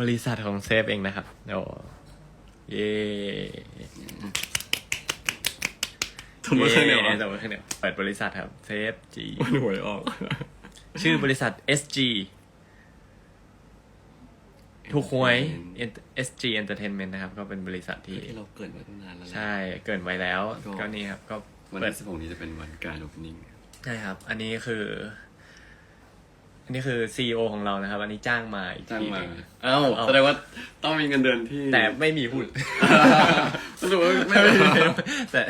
บริษัทของเซฟเองนะครับโอ้เย่สมมติเครื่องเดียวสมมติเครื่องเดียวเปิดบริษัทครับเซฟจีมันหวยออก ชื่อบริษัท SG ถูกหวย SG Entertainment นะครับ ก็เป็นบริษัทที่ ที่เราเกิดมาตั้งนานแล้วนะ ใช่ เกินไว้แล้ว ก็ ก็นี่ครับ ก็วันเปิดที่สิบหกนี้จะเป็นวันการโอเพนนิ่งใช่ครับ อันนี้คือ อันนี้คือ CEO ของเรานะครับ อันนี้จ้างมาอีกจ้างทีหมานึงเอ้าเอา แสดงว่าต้องมีเงินเดือนที่แต่ไม่มีหุ้น สรุปว่าไม่ไม่ไม่แต่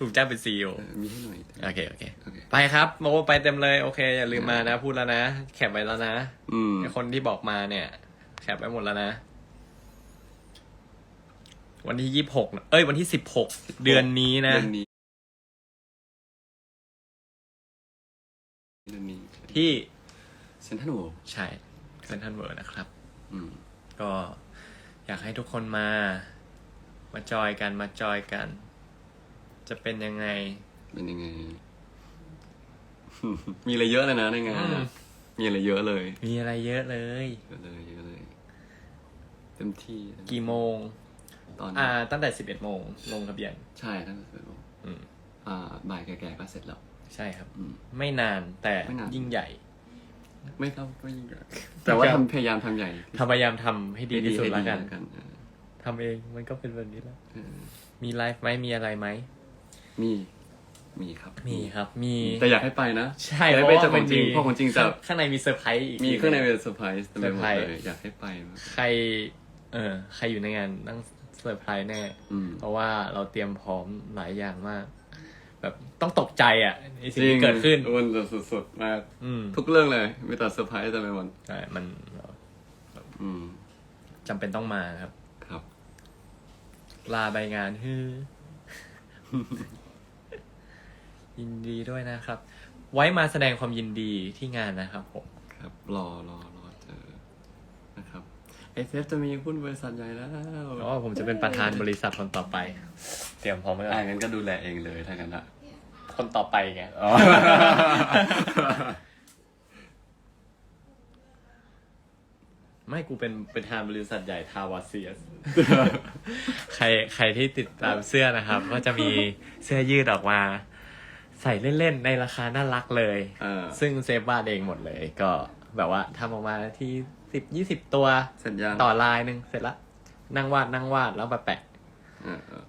ถูกจ้างเป็น CEO มีให้หน่อย โอเค โอเค โอเค ไปครับโมไปเต็มเลย โอเค อย่าลืมมานะ พูดแล้วนะ แคปไว้แล้วนะอืมไอ้คนที่บอกมาเนี่ย แคปไว้หมดแล้วนะ วันที่ยี่หกเอ้ย วันที่สิบหกเดือนนี้นะ เดือนนี้เดือนนี้ที่เซ นทรัลโวใช่เซนทันเวิร์นะครับ อืม ก็อยากให้ทุกคนมา มาจอยกันมาจอยกัน จะเป็นยังไง เป็นยังไง มีอะไรเยอะเลยนะในงานอืมอะมีอะไรเยอะเลย มีอะไรเยอะเลย เยอะเลยเยอะเลย เต็มที่กี่โมง ตอนอ่า ตั้งแต่สิบเอ็ดโมงลงทะเบียน ใช่ตั้งแต่สิบโมงอืม อ่าบ่ายแก่ๆก็เสร็จแล้ว ใช่ครับ อืม ไม่นานแต่ไม่นาน ยิ่งใหญ่ ไม่ต้องก็ยิ่งใหญ่แต่ว่าครับทำพยายามทำใหญ่ทำพยายามทำให้ดีที่สุดให้แล้วกันให้เออทำเองมันก็เป็นแบบนี้แล้วเออมีไลฟ์ไหมมีอะไรไหมมี มีครับ มีครับ มีแต่อยากให้ไปนะใช่อยากให้ไปเจอของจริงมีเพราะของจริงจะ ข้างในมีเซอร์ไพรส์อีก มีทีข้างในเป็นเซอร์ไพรส์เต็มไปหมดเซอร์ไพรส์เลยอยากให้ไปมากใคร เออ ใครอยู่ในงานต้องเซอร์ไพรส์แน่ อืมเพราะว่าเราเตรียมพร้อมหลายอย่างมาก แบบต้องตกใจอะในสิ่งที่เกิดขึ้นมันจะสุดๆมากอืมทุกเรื่องเลยมีแต่เซอร์ไพรส์เต็มไปหมดใช่มันอืมจำเป็นต้องมาครับ ครับ ลาใบงานฮือยินดีด้วยนะครับ ไว้มาแสดงความยินดีที่งานนะครับผม ครับ รอรอรอเจอนะครับเอฟเอฟจะมีหุ้นบริษัทใหญ่แล้วเพราะว่าผมจะเป็นประธานบริษัทคนต่อไป เตรียมพร้อมไว้ก่อ่าอนงั้นก็ดูแลเองเลยถ้างั้นละ คนต่อไปไงอ๋อ ไม่กูเป็นประธานบริษัทใหญ่ทาวาเซียส ใครใครที่ติดตามเสื้อนะครับ ก็จะมีเสื้อยืดออกมา ใส่เล่นๆ ในราคาน่ารักเลย เออ ซึ่งเซฟวาดเองหมดเลย ก็แบบว่าทำออกมาที่สิบยี่สิบตัวเสร็จยังต่อลายหนึ่งเสร็จละ นั่งวาดนั่งวาดแล้วมาแปะเออเออ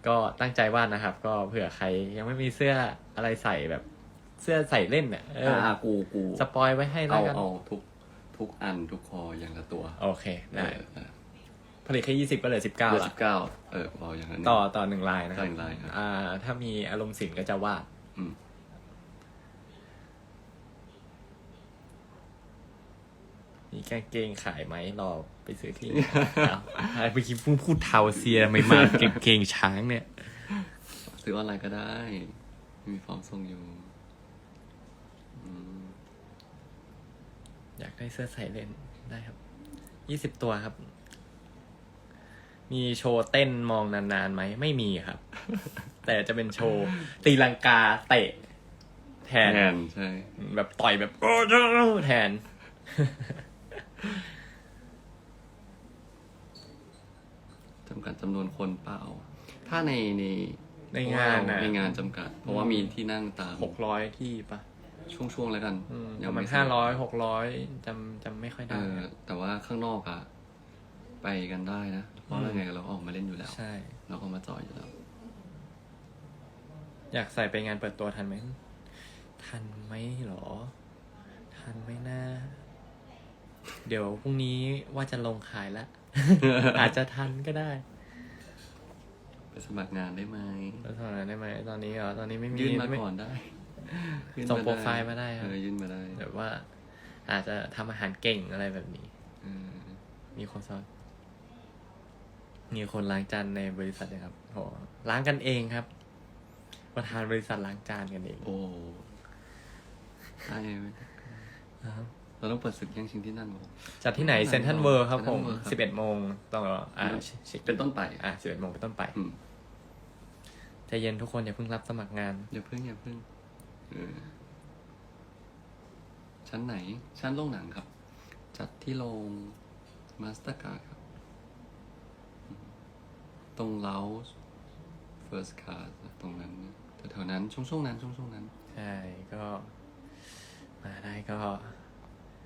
ก็ตั้งใจวาดนะครับ ก็เผื่อใครยังไม่มีเสื้ออะไรใส่แบบเสื้อใส่เล่นเนี่ยเอออ่ากูกูสปอยไว้ให้แล้เอาวกันเอาทุกทุกอันทุกคออย่างละตัว โอเคได้เออผลิตแค่ยี่สิบก็เหลือสิบเก้าเก้าละสิบเก้าเออเอาอย่างนั้นต่อต่อหนึ่งลายนะครับต่อหนึ่งลายครับ อ่า ถ้ามีอารมณ์ศิลป์ก็จะวาดอืม มีกางเกงขายไหมรอ ไปซื้อที่เอาอะไรเมื่อกี้พูดพูดเทาเซียไม่มากางเกงช้างเนี่ย ซื้อออนไลน์ก็ได้ มีฟอร์มส่งอยู่อืมอยากได้เสื้อใส่เล่นได้ครับ ยี่สิบตัวครับ มีโชว์เต้นมองนานๆไหม ไม่มีครับ แต่จะเป็นโชว์ตีลังกาเตะ แทน แทนใช่ แบบต่อยแบบโอ้โหแทน จำกัดจำนวนคนเปล่า ถ้าในในในงานน่ะในงานจำกัด เพราะว่ามีที่นั่งตามหกร้อยที่ปะช่วงๆแล้วกันอืมยัประมาณไห้าร้อยหกร้อยจำจำไม่ค่อยเอได้ อแต่ว่าข้างนอกอะไปกันได้นะเพราะเราไงเราออกมาเล่นอยู่แล้ว ใช่ เราก็มาจอยอยู่แล้ว อยากใส่ไปงานเปิดตัวทันไหม ทันไหมหรอ ทันไหมนะ เดี๋ยวพรุ่งนี้ว่าจะลงขายละ อาจจะทันก็ได้ ไปสมัครงานได้ไหมแล้วตอนนั้นได้ไหมตอนนี้เหรอตอนนี้ไม่มียื่นมาไก่อนได้ยื่นส่งด้โปรไฟล์มาได้ครับเออยื่นมาได้แบบว่า อาจจะทำอาหารเก่งอะไรแบบนี้ เออมีคนสอนมีคนล้างจานในบริษัทนะครับโหล้างกันเองครับ ประธานบริษัทล้างจานกันเองโอ้ใช่ไหมครับ เราต้องเปิดศึกแย่งชิงที่นั่นมั้งจัดที่ไหนเซนทันเวิร์ครับผม Central World ครับสิบเอ็ดโมงต้องอ่าช็คเป็นต้นไป อ่าสิบเอ็ดโมงเป็นต้นไปอืมใจเย็นทุกคนอย่าเพิ่งรับสมัครงาน อย่าเพิ่งอย่าเพิ่งเออชั้นไหน ชั้นโรงหนังครับ จัดที่โรงมาสเตอร์การ์ครับตรงเล้า first class ตรงนั้นแถวๆนั้นช่วงๆนั้นช่วงๆนั้น ใช่ ก็ มาได้ก็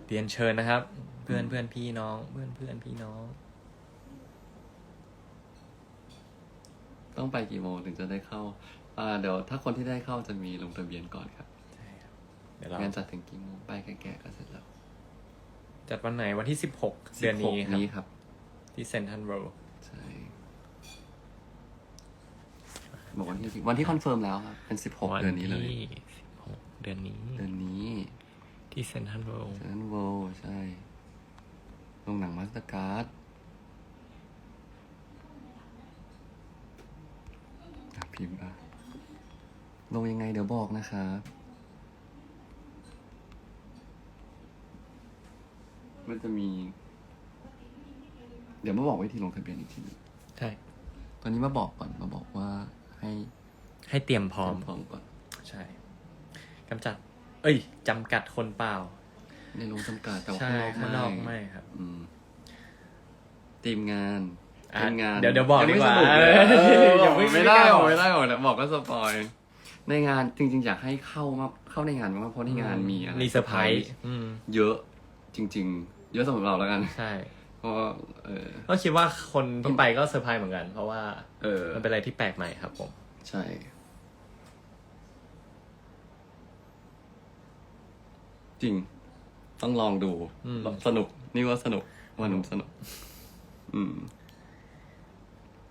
เรียนเชิญนะครับ เพื่อนเพื่อนพี่น้อง เพื่อนเพื่อนพี่น้อง ต้องไปกี่โมงถึงจะได้เข้าอ่าเดี๋ยวถ้าคนที่ได้เข้าจะมีลงทะเบียนก่อนครับใช่ครับเดี๋ยวเรางานจัดถึงกี่โมงไปแก่ๆก็เสร็จแล้วจัดวันไหนวันที่สิบหกเดือนนี้16ครับนี้ครับที่เซนทันโรใช่บอกวันที่สิบวันที่คอนเฟิร์มแล้วครับเป็นสิบหกเดือนนี้เลยสิบหกเดือนนี้ เดือนนี้ ที่เซนทันโรเซนโวใช่โรงหนังมาสเตอร์การ์ดอะพิมพ์อะลงยังไงเดี๋ยวบอกนะครับมันจะมี เดี๋ยวมาบอกวิธีลงทะเบียนอีกทีหนึงใช่ ตอนนี้มาบอกก่อนมาบอกว่าให้ให้เตรียมพร้อม พร้อมก่อน ใช่กำจัดเอ้ยจำกัดคนเปล่า ในโรงจำกัดแต่ว่าใช่ข้าข้างงนนออกกไม่ไม่ครับ อืมทีมงานอะทีมงานเดี๋ยวเดี๋ยวบอกงไม่ดีกว่าสรุปเลยเออเอออย่าเพิ่งไม่ได้ไม่กล้าบอกไม่ได้บอกแล้วบอกก็สปอยในงานจริง ๆ อยากให้เข้ามาเข้าในงานมากๆเพราะในงานมีอะไรมีเซอร์ไพรส์อืมเยอะจริง ๆ เยอะสำหรับเราแล้วกันใช่ เพราะว่าเออ ก็คิดว่าคนที่ไปก็เซอร์ไพรส์เหมือนกัน เพราะว่าเออ มันเป็นอะไรที่แปลกใหม่ครับผม ใช่ จริง ต้องลองดูอืม สนุก นี่ว่าสนุกวันนุ่มสนุก อืม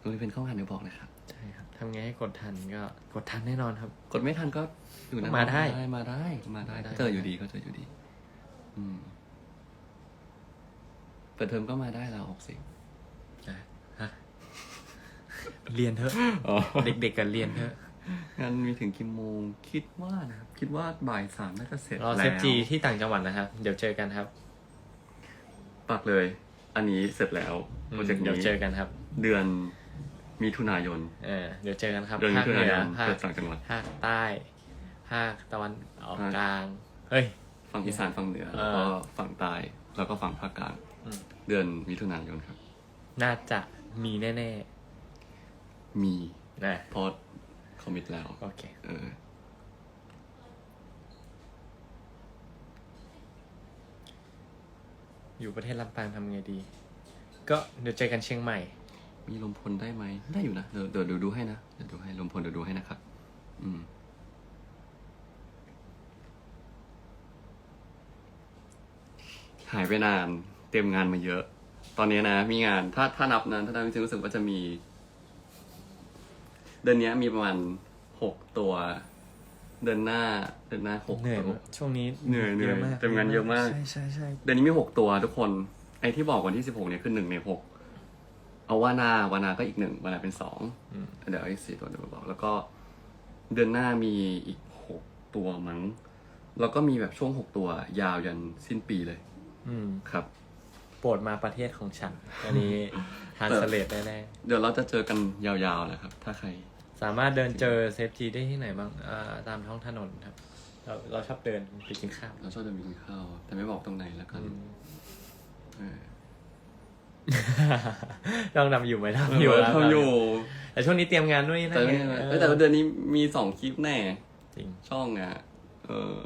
ตรงนี้เป็นข้องานเดี๋ยวบอกนะครับ ใช่ครับทำไงให้กดทันก็กดทันแน่นอนครับ กดไม่ทันก็อยู่นะมาได้มาได้ มาได้มาได้ ก็เจออยู่ดีก็เจออยู่ดี อืมเปิดเทอมก็มาได้แล้วออกสิอะฮะเรียนเถอะ เด็กๆกันเรียนเถอะ งานมีถึงกี่โมงคิดว่านะครับคิดว่าบ่ายสามน่าจะเสร็จรอแล้วเซฟจีที่ต่างจังหวัดนะครับ เดี๋ยวเจอกันครับปักเลย อันนี้เสร็จแล้วอืโปมรเจกต์เดี๋ยวนี้เจอกันครับ เดือนมิถุนายน เออเดี๋ยวเจอกันครับเดือนมิภาคถุเหนานืยอนภาคเปิดต่างจังหวัดภาคใต้ภาคตะวันออกภาคกลาง เฮ้ย ฝั่งอีสานฝั่งเหนือเออแล้วก็ฝั่งใต้แล้วก็ฝั่งภาคกลางอืม เดือนมิถุนายนครับ น่าจะมีแน่ มีๆนะเพราะ คอมมิตแล้วโอเค เอออยู่ประเทศลำปางทำไงดี ก็เดี๋ยวเจอกันเชียงใหม่ มีลมพลได้ไหมได้อยู่นะเดี๋ยวเดี๋ยวเดี๋ยวดูให้นะเดี๋ยวดูให้ลมพลเดี๋ยวดูให้นะครับ อืม หายไปนาน เตรียมงานมาเยอะ ตอนนี้นะ มีงานถ้าถ้านับนะถ้านับจริงๆรู้สึกว่าจะมี เดือนนี้มีประมาณหกตัว เดือนหน้าเดือนหน้าหกเหนื่อยตัวมากช่วงนี้เหนื่อยเหนื่อยะมากเต็มงานเยอะมาก ใช่ใช่ใช่เดือนนี้มีหกตัวทุกคน ไอ้ที่บอกวันที่สิบหกเนี่ยคือหนึ่งในหกเอาวานา วานาก็อีกหนึ่งวานาเป็นสองอืมเดี๋ยวอีกสี่ตัวเดี๋ยวมาบอก แล้วก็เดือนหน้ามีอีกหกตัวมั้ง แล้วก็มีแบบช่วงหกตัวยาวยันสิ้นปีเลย อืมครับ โปรดมาประเทศของฉันอันนี้ทานสเลดได้แน่เดี๋ยวเราจะเจอกันยาวๆแหละครับ ถ้าใคร สามารถเดินเจอเซฟจีได้ที่ไหนบ้างอ่าตามท้องถนนครับ เราเราชอบเดินไปกินข้าวเราชอบเดินไปกินข้าว แต่ไม่บอกตรงไหนแล้วกันอืมเออต้องทำอยู่ไหมทำอยู่แล้วทำอยู่ แต่ช่วงนี้เตรียมงานด้วยนะแต่ไม่เออเอ้ยแต่ว่าเดือนนี้มีสองคลิปแน่ จริง ช่องอะ เออ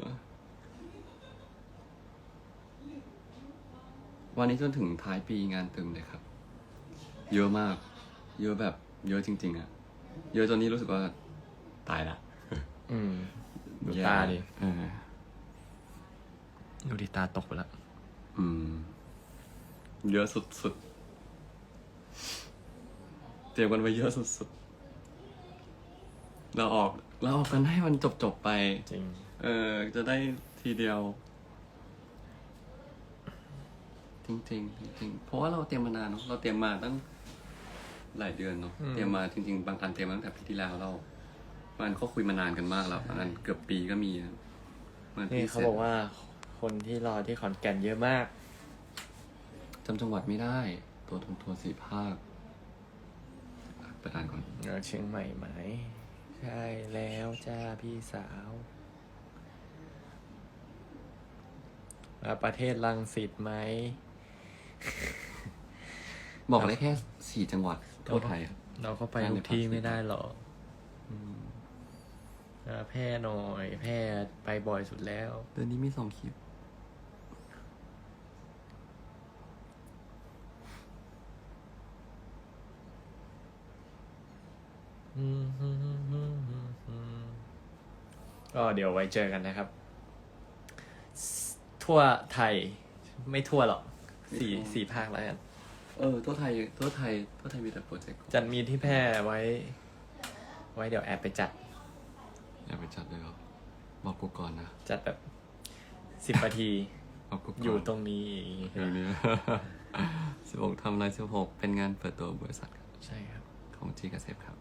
วันนี้จนถึงท้ายปีงานเต็มเลยครับ เยอะมาก เยอะแบบ เยอะจริง ๆ อะ เยอะจนนี้รู้สึกว่าตายละอืมดูแย่ตาดิเออดูดิตาตกไปแล้วอืม เยอะสุดๆ เตรียมกันไว้เยอะสุดๆ เราออกเราออกกันให้มันจบๆไป จริง เออ จะได้ทีเดียว จริงๆจริงๆเพราะว่าเราเตรียมมานานเนอะเราเตรียมมาตั้ง หลายเดือนเนาะอืมเตรียมมาจริงๆ บางอันเตรียมมาตั้งแต่ปีที่แล้วเรามันก็คุยมานานกันมากแล้วบางอันเกือบปีก็มีนะบางอันี่ที่เขาสร็จบอกว่าคนที่รอที่ขอนแก่นเยอะมากจำจังหวัดไม่ได้ ตัวทงทัวร์สี่ภาคอะไปอ่านก่อนเออเชียงใหม่ไหม ใช่แล้วจ้าพี่สาวแล้วประเทศลังสิตไหม บอกได้แค่สี่จังหวัด ทั่วไทยครับ เราก็ไปทุกที่ไม่ได้หรอกอืมอ่าแพร่หน่อย แพร่ไปบ่อยสุดแล้ว เดือนนี้มีสองคลิปก็เดี๋ยวไว้เจอกันนะครับ ทั่วไทยไม่ทั่วหรอก สี่สี่ภาคแล้วกัน เออตัวไทยตัวไทยตัวไทยมีแต่โปรเจกต์จัดมีที่แพร่ไว้ ไว้เดี๋ยวแอบไปจัด อย่าไปจัดเลยครับบอกกูก่อนนะจัดแบบสิบนาที บอกกูก่อนอยู่ตรงนี้อย่างงี้เดี๋ยวนี้สิบหกทำอะไรสิบหกเป็นงานเปิดตัวบริษัทครับใช่ครับ ของจีกเซฟครับ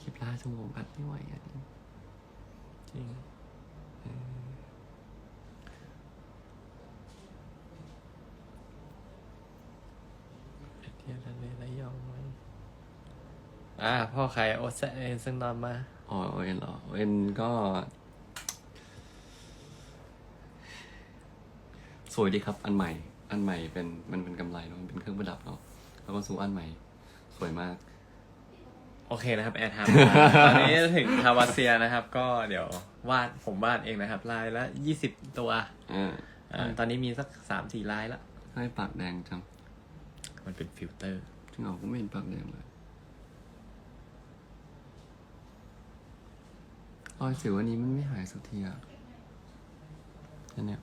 คลิปล่าชั่วโมงอัดไม่ไหวอะจริง เที่ยวทะเลระยองไหม อ่าพ่อใครโอเซเอนซึ่งนอนมาอ๋อโอเอ็นเหรอโอเอ็นก็ สวยดีครับ อันใหม่ อันใหม่เป็นมันเป็นกำไรเนาะมันเป็นเครื่องประดับเนาะแล้วก็สู้อันใหม่ สวยมาก โอเคนะครับ แอร์ไทม์ตอนนี้ถึงทาวาเซียนะครับ ก็เดี๋ยววาดผมวาดเองนะครับ ลายละยี่สิบตัวอ่าอ่าตอนนี้มีสักสามสี่ลายละให้ปากแดงจังมันเป็นฟิลเตอร์จริงเหรอกูไม่เห็นปากแดงเลย รอยสิวอันนี้มันไม่หายสักทีอะอันเนี้ย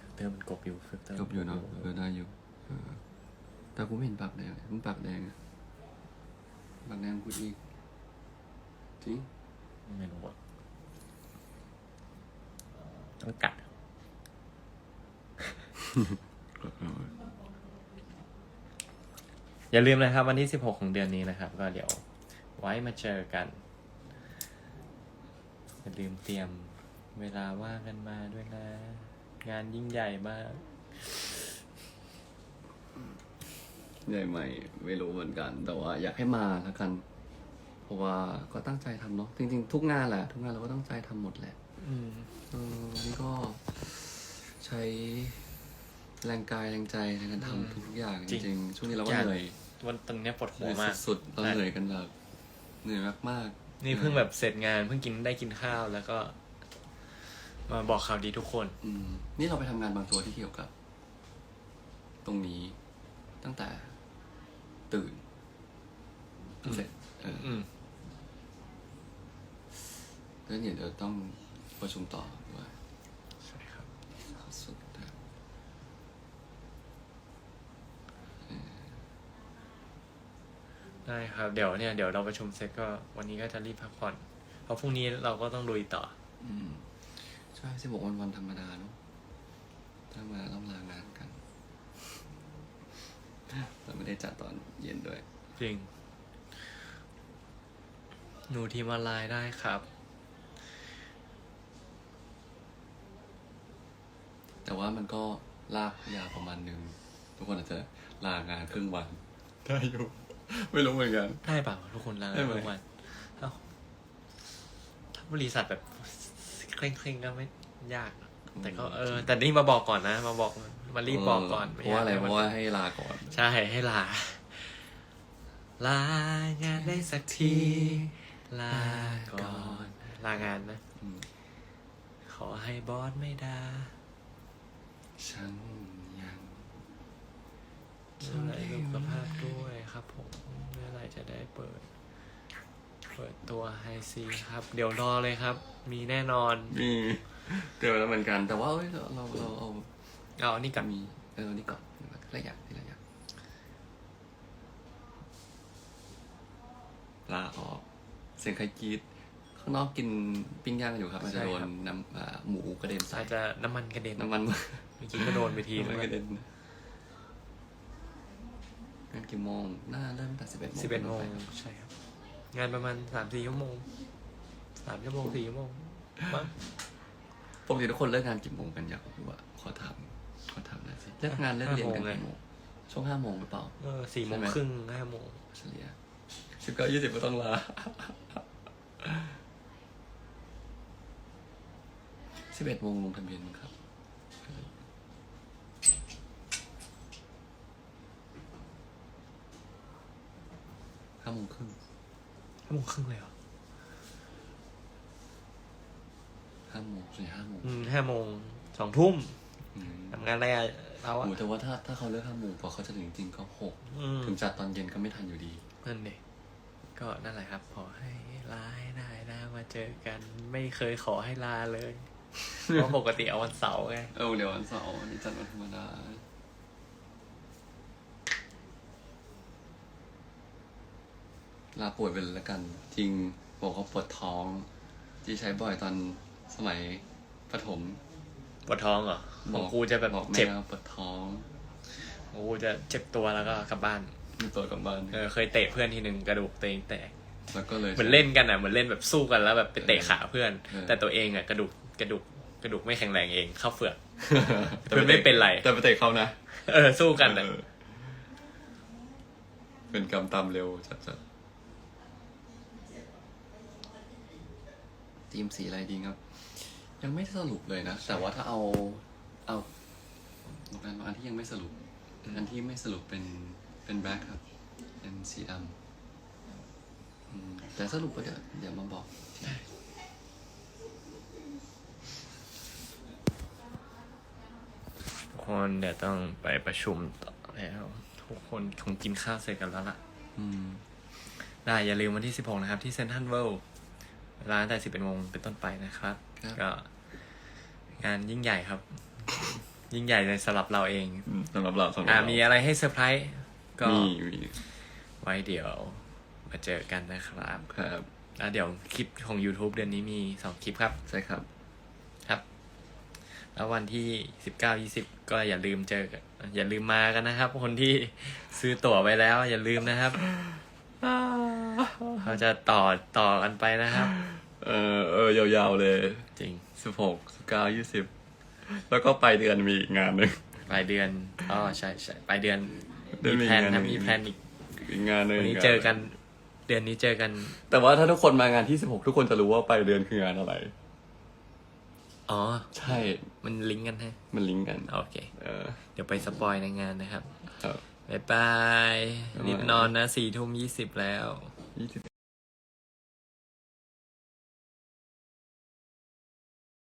ฟิลเตอร์มันกบอยู่ฟิลเตอร์จบอยู่เนาะเออได้อยู่เออแต่กูไม่เห็นปากแดงเลยมึงปากแดงอะปากแดงกูอีกจริงไม่รู้อะต้องกัด อย่าลืมนะครับ วันที่ 16 ของเดือนนี้นะครับ ก็เดี๋ยวไว้มาเจอกัน อย่าลืมเตรียมเวลาว่างกันมาด้วยนะ งานยิ่งใหญ่มาก ใหญ่ใหม่ไม่รู้เหมือนกัน แต่ว่าอยากให้มาแล้วกัน เพราะว่าก็ตั้งใจทำเนาะจริง ๆ ทุกงานแหละ ทุกงานเราก็ตั้งใจทำหมดแหละอืมเออนี่ก็ใช้แรงกายแรงใจในการทำทุกๆอย่างจจริง ริงๆช่วงนี้เราก็อย่างเหนื่อยวันตอนเนี้ยปวดเหหันื่วอยมาก สุดๆเราเหนื่อยกันแบบเหนื่อยมากๆ นี่เพิ่งแบบเสร็จงานเพิ่งกินได้กินข้าวแล้วก็ มาบอกข่าวดีทุกคน อืม นี่เราไปทำงานบางตัวที่เกี่ยวกับ ตรงนี้ตั้งแต่ ตื่นจนเสร็จเอออืม แล้วเดี๋ยวเราต้องประชุมต่อด้วย ใช่ครับ สุดนะ ได้ครับ เดี๋ยวเนี่ยเดี๋ยวเราประชุมเสร็จก็วันนี้ก็จะรีบพักผ่อน เพราะพรุ่งนี้เราก็ต้องลุยต่อ อืมใช่สิบอกวันวันธรรมดาเนาะถ้ามาต้องลางานกัน เราไม่ได้จัดตอนเย็นด้วย จริง หนูทีมออนไลน์ได้ครับ แต่ว่ามันก็ลากยาวประมาณหนึ่งทุกคนอาจจะลางานครึ่งวัน ได้อยู่ ไม่รู้เหมือนกัน ได้เปล่าทุกคนลาได้ไหม ทุกวันเอ้าถ้าบริษัทแบบเคร่งเคร่งๆก็ไม่ยากแต่ก็เออ แต่นี่มาบอกก่อนนะ มาบอกมารีบบอกก่อนเพราะว่าอะไรม่ยกเพราะว่าให้ลาก่อน ใช่ให้ลา ลางานได้สักที ลาก่อน ลางานนะ อืม ขอให้บอสไม่ด่า ฉันยัง ดูแลสุขภาพด้วยครับผมเมื่อไหรจะได้เปิด เปิดตัวไฮซีครับ เดี๋ยวรอเลยครับ มีแน่นอนมีเจอแล้วเหมือนกัน แต่ว่าเอ้ยเราเราเราเอาเอาอันนี่กับมีเออนี่ก่อนทีละอย่างทีละอย่างลาออก เสียงใครกรีดข้างนอกกินปิ้งย่างอยู่ครับอาจจะโดนน้ำอ่าหมูกระเด็นใส่อาจจะน้ำมันกระเด็นน้ำมัน เมื่อกี้ก็โดนไปทีน้ำมันนึงกระเด็น งานกี่โมง น่าเริ่มแต่สิบเอ็ดโมงสิบเอ็ดโมงใช่ครับ งานประมาณสามสี่ชั่วโมงสามชั่วโมงสี่ชั่วโมงมั้งปกติทุกคนเลิกงานกี่โมงกันอยากรู้ว่าขอถามขอถามหน่อยสิเลิกงานเลิกเรียนกันกี่โมงช่วงห้าโมงหรือเปล่าเออสี่โมงใช่ไหมครึ่งห้าโมงเฉลี่ยสิบเก้ายี่สิบก็ต้องลาสิบเอ็ดโมงลงทะเบียนมั้งครับ โมงครึ่งห้าโมงครึ่งเลยเหรอห้าโมงสี่ห้าโมงอืมห้าโมงสองทุ่มอืมทำงานอะไรอะเราโอ้อะแต่ว่าถ้าถ้าเขาเลิกห้าโมงพอเขาจะถึงจริงๆก็หกอืมถึงจัดตอนเย็นก็ไม่ทันอยู่ดี นั่นเด็ก็นั่นแหละครับขอให้ลาให้ได้นะมาเจอกันไม่เคยขอให้ลาเลยเพราะปกติเอาวันเสาร์ไง เออเดี๋ยววันเสาร์วันนี้จัดวันธรรมดา ลาป่วยไปเลยละกัน จริงบอกเขาปวดท้อง ที่ใช้บ่อยตอนสมัยประถม ปวดท้องเหรอของกูจะแบบบอกแม่เจ็บว่าปวดท้องของกูจะเจ็บตัวแล้วก็กลับบ้านมีตัวกลับบ้านเออเคยเตะเพื่อนทีหนึ่งกระดูกตัวเองแตก แล้วก็เลย เหมือนเล่นกันอะเหมือนเล่นแบบสู้กันแล้วแบบไปเตะขาเพื่อน เออ แต่ตัวเองอะกระดูกกระดูกกระดูกไม่แข็งแรงเองเข้าเฟือกเพื่อนไม่เป็นไร แต่ไปเตะเขานะเออสู้กันอะเออเป็นกรรมตามเร็วจัดจัด ทีมสีอะไรดีครับ ยังไม่สรุปเลยนะ แต่ว่าถ้าเอาเอาอันอันที่ยังไม่สรุป อันที่ไม่สรุปเป็นเป็นแบล็คครับ เป็นสีดำอืมแต่สรุปก็เดี๋ยวเดี๋ยวมาบอก ทุกคนเดี๋ยวต้องไปประชุมต่อแล้ว ทุกคนคงกินข้าวเสร็จกันแล้วล่ะ อืม ได้อย่าลืมวันที่ 16 นะครับ ที่เซนทรัลเวิลด์ เวลาตั้งแต่11โมงเป็นต้นไปนะครับ ครับ ก็ งานยิ่งใหญ่ครับ ยิ่งใหญ่ในสำหรับเราเอง อืมสำหรับเราสำหรับอ่าเรามีอะไรให้เซอร์ไพรส์ก็มีมีไว้เดี๋ยว มาเจอกันนะครับครับ แล้วเดี๋ยวคลิปของ YouTube เดือนนี้มี2คลิปครับ ใช่ครับ ครับ แล้ววันที่19 20ก็อย่าลืมเจอกันอย่าลืมมากันนะครับ คนที่ซื้อตั๋วไปแล้ว อย่าลืมนะครับ เขาจะต่อต่อกันไปนะครับ เออเออยาวๆเลย จริงสิบหกสิบเก้ายี่สิบแล้วก็ปลายเดือนมีอีกงานหนึ่งปลายเดือนอ๋อใช่ใช่ปลายเดือนเดือนมีมีแพลนงานนะหนึ่งมีแพลนอีกอีกงานหนึ่งวันนี้เจอกัน เดือนนี้เจอกัน แต่ว่าถ้าทุกคนมางานที่สิบหกทุกคนจะรู้ว่าปลายเดือนคืองานอะไร อ๋อ ใช่ มันลิงก์กันฮะมันลิงก์กัน โอเคเออเดี๋ยวไปสปอยในงานนะครับ ครับบ๊ายบายบ๊ายบายรีบนอนนะสี่ทุ่มยี่สิบแล้ว ยี่สิบ